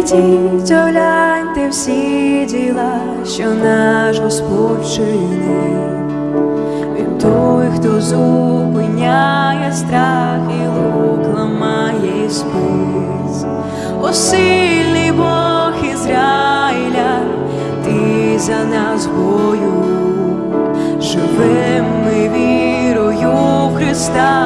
Підіть, огляньте всі діла, що наш Господь чинив. Він той, хто зупиняє страх і лук ламає спис. О сильний Бог Ізраїля, ти за нас бою. Живем ми вірою в Христа,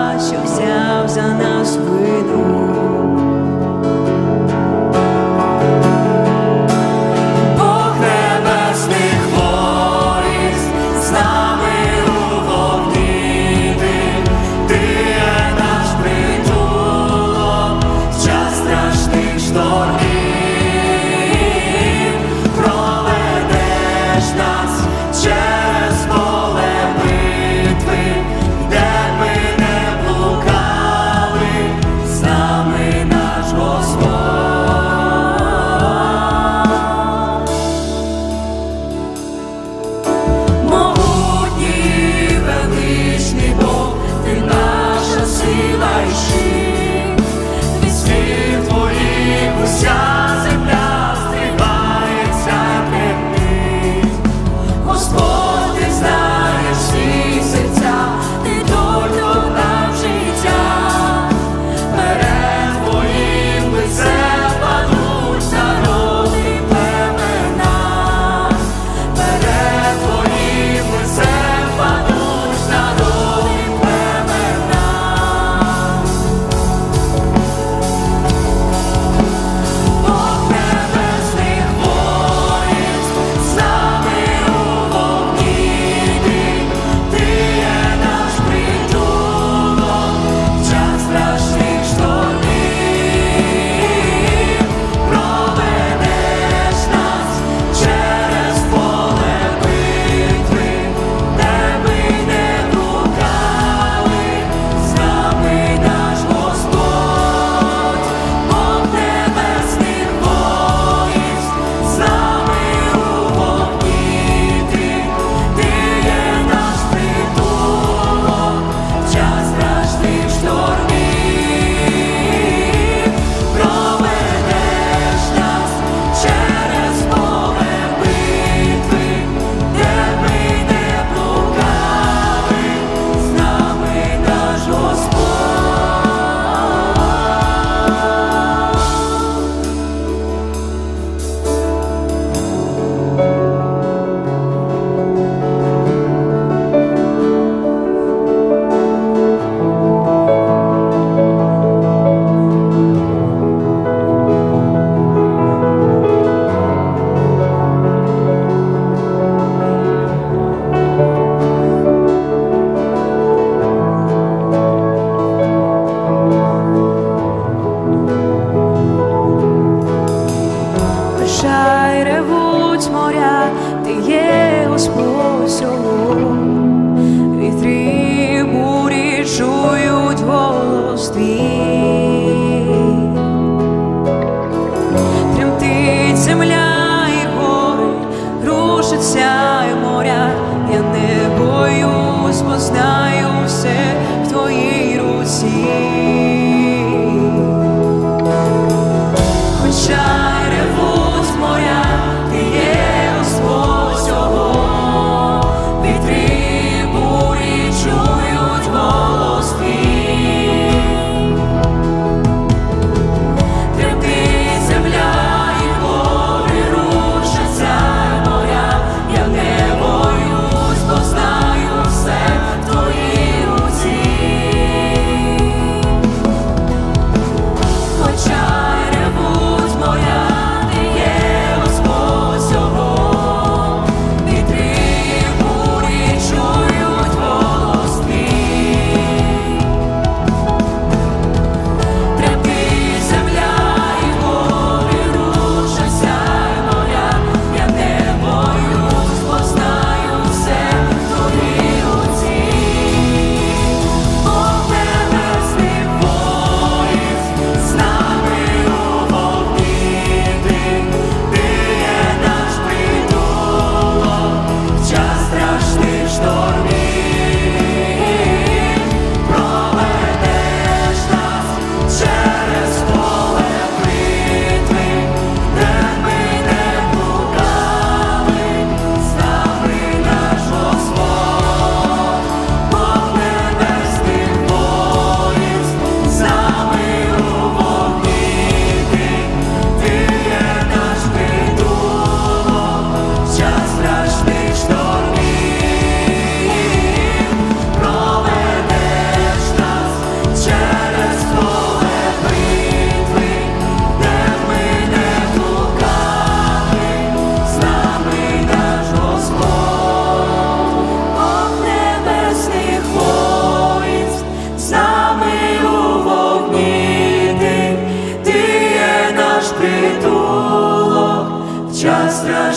yeah.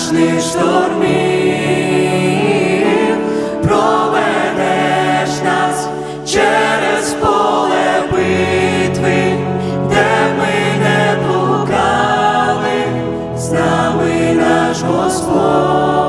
Страшних штормів, проведеш нас через поле битви, де ми не блукали, з нами наш Господь.